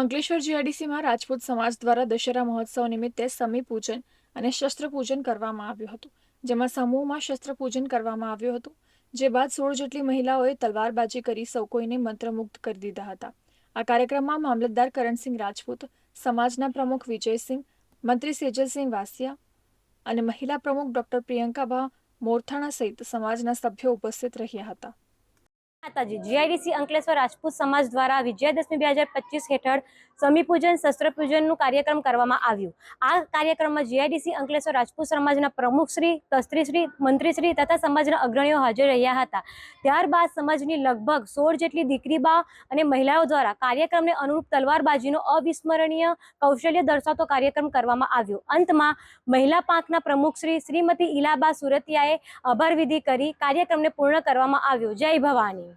અંકલેશ્વર જીઆઈડીસીમાં રાજપૂત સમાજ દ્વારા દશેરા મહોત્સવ નિમિત્તે સમી પૂજન અને શસ્ત્ર પૂજન કરવામાં આવ્યું હતું. જેમાં સમૂહમાં શસ્ત્ર પૂજન કરવામાં આવ્યું હતું. જે બાદ સોળ જેટલી મહિલાઓએ તલવારબાજી કરી સૌ કોઈને મંત્રમુગ્ધ કરી દીધા હતા. આ કાર્યક્રમમાં મામલતદાર કરણસિંહ રાજપૂત, સમાજના પ્રમુખ વિજયસિંહ, મંત્રી સેજલસિંહ વાસિયા અને મહિલા પ્રમુખ ડોક્ટર પ્રિયંકાબા મોરથાણા સહિત સમાજના સભ્યો ઉપસ્થિત રહ્યા હતા. માતાજી જીઆઈડીસી અંકલેશ્વર રાજપૂત સમાજ દ્વારા વિજયાદશમી બે હજાર પચીસ હેઠળ સમીપૂજન શસ્ત્રપૂજનનું કાર્યક્રમ કરવામાં આવ્યું. આ કાર્યક્રમમાં જીઆઈડીસી અંકલેશ્વર રાજપૂત સમાજના પ્રમુખશ્રી તસ્ત્રીશ્રી મંત્રીશ્રી તથા સમાજના અગ્રણીઓ હાજર રહ્યા હતા. ત્યારબાદ સમાજની લગભગ સોળ જેટલી દીકરીબા અને મહિલાઓ દ્વારા કાર્યક્રમને અનુરૂપ તલવારબાજીનો અવિસ્મરણીય કૌશલ્ય દર્શાવતો કાર્યક્રમ કરવામાં આવ્યો. અંતમાં મહિલા પાંખના પ્રમુખશ્રી શ્રીમતી ઇલાબા સુરતિયાએ આભારવિધિ કરી કાર્યક્રમને પૂર્ણ કરવામાં આવ્યો. જય ભવાની.